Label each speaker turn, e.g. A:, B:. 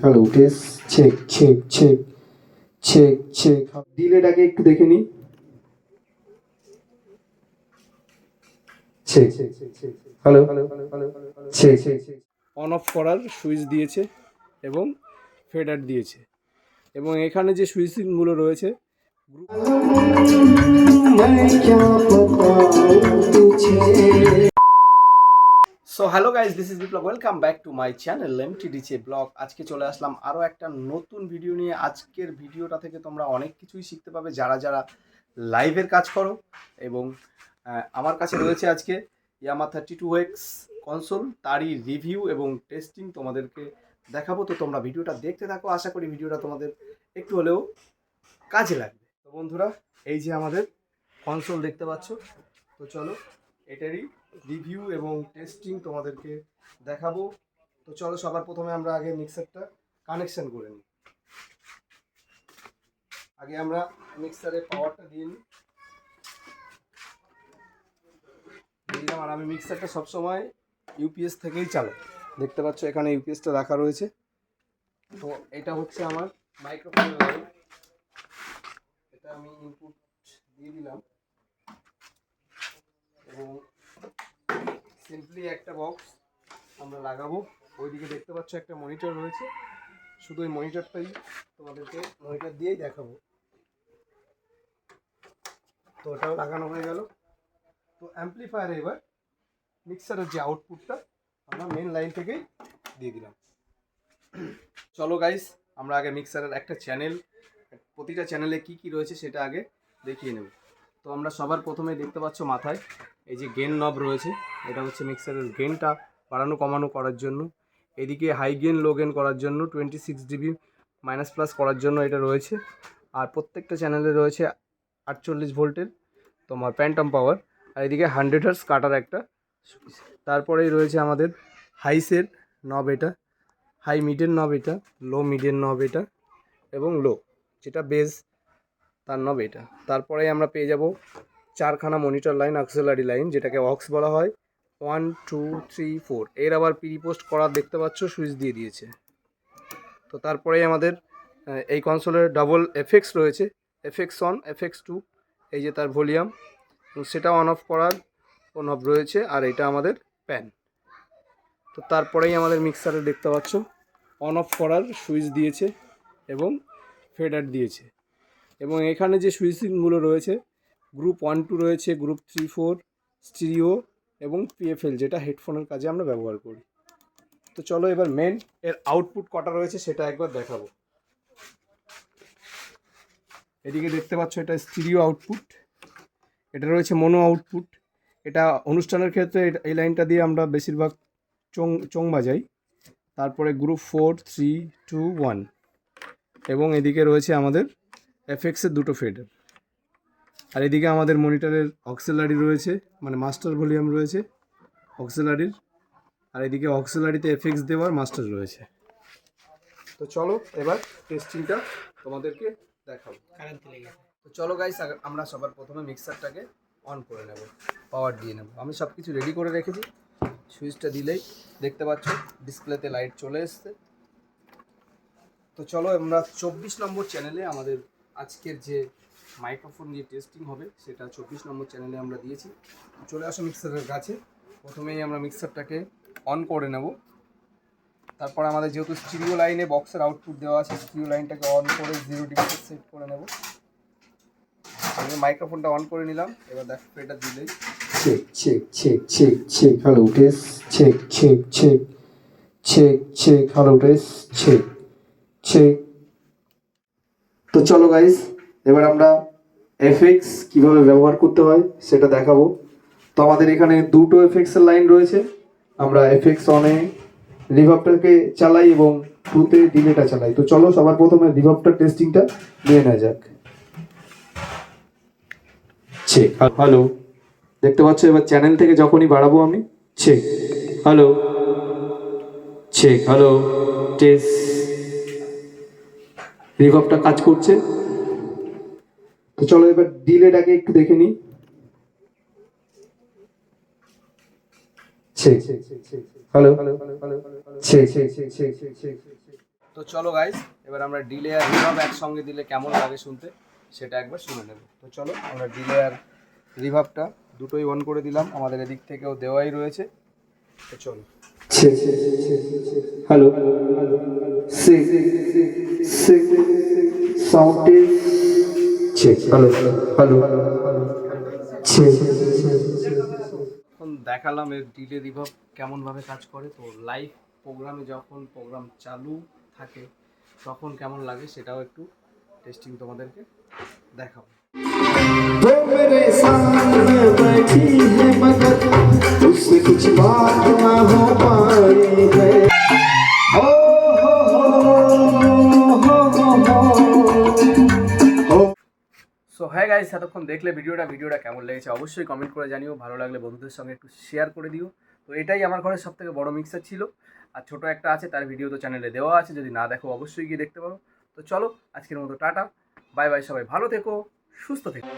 A: Hello test check check check check check ডিলেটাকে একটু দেখে নিই। হ্যালো
B: অন অফ করার সুইচ দিয়েছে এবং ফেডার দিয়েছে। এবং এখানে যে সুইচিংগুলো রয়েছে so hello guys this is Biplab welcome back to my channel M টিডিচে ব্লগ আজকে চলে আসলাম আরও একটা নতুন ভিডিও নিয়ে। আজকের ভিডিওটা থেকে তোমরা অনেক কিছুই শিখতে পাবে যারা যারা লাইভের কাজ করো। এবং আমার কাছে রয়েছে আজকে Yamaha thirty two X console তারই রিভিউ এবং টেস্টিং তোমাদেরকে দেখাবো। তো তোমরা ভিডিওটা দেখতে থাকো। আশা করি ভিডিওটা তোমাদের একটু হলেও কাজে লাগবে। তো বন্ধুরা, এই যে আমাদের কনসোল দেখতে পাচ্ছ। তো চলো এটারই রিভিউ এবং টেস্টিং তোমাদেরকে দেখাবো। তো চলো সবার প্রথমে আমরা আগে মিক্সারটা কানেকশন করে নিই। আগে আমরা মিক্সারের পাওয়ারটা দিয়ে নিই। দিলাম আর আমি মিক্সারটা সবসময় ইউপিএস থেকেই চালাই। দেখতে পাচ্ছ এখানে ইউপিএসটা রাখা রয়েছে। তো এটা হচ্ছে আমার মাইক্রোফোন লাইন এটা আমি ইনপুট দিয়ে দিলাম এবং সিম্পলি একটা বক্স আমরা লাগাবো। ওইদিকে দেখতে পাচ্ছ একটা মনিটর রয়েছে। শুধু ওই মনিটরটাই তোমাদেরকে মনিটর দিয়েই দেখাবো। তো ওটাও লাগানো হয়ে গেল। তো অ্যাম্পলিফায়ারে এবার মিক্সারের যে আউটপুটটা আমরা মেন লাইন থেকেই দিয়ে দিলাম। চলো গাইস আমরা আগে মিক্সারের একটা চ্যানেল প্রতিটা চ্যানেলে কি কি রয়েছে সেটা আগে দেখিয়ে নেব। তো আমরা সবার প্রথমে দেখতে পাচ্ছ মাথায়। এই যে গেন নব রয়েছে, এটা হচ্ছে মিক্সারের গেনটা বাড়ানো কমানো করার জন্য। এদিকে হাই গেন লো গেন করার জন্য twenty six dB minus plus করার জন্য এটা রয়েছে। আর প্রত্যেকটা চ্যানেলে রয়েছে আটচল্লিশ ভোল্টের তোমার প্যান্টম পাওয়ার আর এদিকে হান্ড্রেড হার্স কাটার একটা তারপরেই রয়েছে আমাদের হাইসের নব এটা। হাই মিডের নব এটা লো মিডের নব এটা এবং লো যেটা বেস তার নব এটা। তারপরেই আমরা পেয়ে যাব চারখানা মনিটর লাইন অক্সিলারি লাইন যেটাকে অক্স বলা হয়। ওয়ান টু থ্রি ফোর এর আবার পোস্ট করার দেখতে পাচ্ছ, সুইচ দিয়ে দিয়েছে। তো তারপরেই আমাদের এই কনসোলের ডাবল এফেক্স রয়েছে। এফেক্স অন এফেক্স টু এই যে তার ভলিউম সেটা অন অফ করার অন অফ রয়েছে, আর এটা আমাদের প্যান তো তারপরেই আমাদের মিক্সারে দেখতে পাচ্ছ অন অফ করার সুইচ দিয়েছে এবং ফেডার দিয়েছে। এবং এখানে যে সুইচিংগুলো রয়েছে গ্রুপ ওয়ান টু রয়েছে গ্রুপ থ্রি ফোর স্টিরিও এবং পিএফএল যেটা হেডফোনের কাজে আমরা ব্যবহার করি। তো চলো এবার মেন এর আউটপুট কটা রয়েছে সেটা একবার দেখাবো। এদিকে দেখতে পাচ্ছ এটা স্টিরিও আউটপুট এটা রয়েছে মনো আউটপুট এটা অনুষ্ঠানের ক্ষেত্রে এই লাইনটা দিয়ে আমরা বেশিরভাগ চং চং বাজাই। তারপরে group four three two one এবং এদিকে রয়েছে আমাদের এফএক্সের দুটো ফেডার আর এদিকে আমাদের মনিটরের অক্সিলারি রয়েছে মানে মাস্টার ভলিউম রয়েছে অক্সিলারির। আর এদিকে অক্সিলারিতে এফএক্স দেওয়ার মাস্টার রয়েছে। তো চলো এবার টেস্টিংটা তোমাদেরকে দেখাবো। তো চলো গাইস আমরা সবার প্রথমে মিক্সারটাকে অন করে নেব পাওয়ার দিয়ে নেব। আমি সব কিছু রেডি করে রেখেছি। সুইচটা দিলেই দেখতে পাচ্ছ ডিসপ্লেতে লাইট চলে এসছে। তো চলো আমরা চব্বিশ নম্বর চ্যানেলে আমাদের আজকের যে মাইক্রোফোন নিয়ে টেস্টিং হবে, সেটা চব্বিশ নম্বর চ্যানেলে আমরা দিয়েছি। চলে আসো মিক্সারের কাছে। প্রথমেই আমরা মিক্সারটাকে অন করে নেব। তারপর আমাদের যেহেতু স্টিরিও লাইনে বক্সের আউটপুট দেওয়া আছে স্টিরিও লাইনটাকে অন করে জিরো ডিগ্রিতে সেট করে নেব। আমি মাইক্রোফোনটা অন করে নিলাম। এবার দেখো এটা দিলেই
A: হ্যালো হ্যালো তো চলো গাইস এবার আমরা এফএক্স কীভাবে ব্যবহার করতে হয় সেটা দেখাবো। তো আমাদের এখানে দুটো এফএক্স এর লাইন রয়েছে। আমরা এফএক্স অনে রিভাবটাকে চালাই এবং টুতে ডিলেটা চালাই। তো চলো সবার প্রথমে রিভাবটার টেস্টিংটা নিয়ে নেওয়া যাক। চেক হ্যালো দেখতে পাচ্ছ এবার চ্যানেল থেকে যখনই বাড়াবো আমি check hello check hello test রিভাবটা কাজ করছে। তো চলো এবার ডিলেটাকে একটু দেখে নিই হ্যালো
B: তো চলো গাইস এবার আমরা ডিলে আর রিভাব একসঙ্গে দিলে কেমন লাগে শুনতে সেটা একবার শুনে নেব তো চলো আমরা ডিলে আর রিভাবটা দুটোই অন করে দিলাম আমাদের এদিক থেকেও দেওয়াই রয়েছে তো চলো
A: হ্যালো hello
B: এখন দেখালাম এর ডিলে রিভাব কেমনভাবে কাজ করে। তো লাইভ প্রোগ্রামে যখন প্রোগ্রাম চালু থাকে তখন কেমন লাগে সেটাও একটু টেস্টিং তোমাদেরকে দেখাবো। সো হ্যাঁ গাইস এতক্ষণ দেখলে ভিডিওটা ভিডিওটা কেমন লেগেছে অবশ্যই কমেন্ট করে জানিও। ভালো লাগলে বন্ধুদের সঙ্গে একটু শেয়ার করে দিও। তো এটাই আমার ঘরের সব থেকে বড়ো মিক্সার ছিল। আর ছোটো একটা আছে, তার ভিডিও তো চ্যানেলে দেওয়া আছে। যদি না দেখো, অবশ্যই গিয়ে দেখতে পারো। তো চলো, আজকের মতো টাটা। বাই বাই সবাই। ভালো থেকো, সুস্থ থেকো।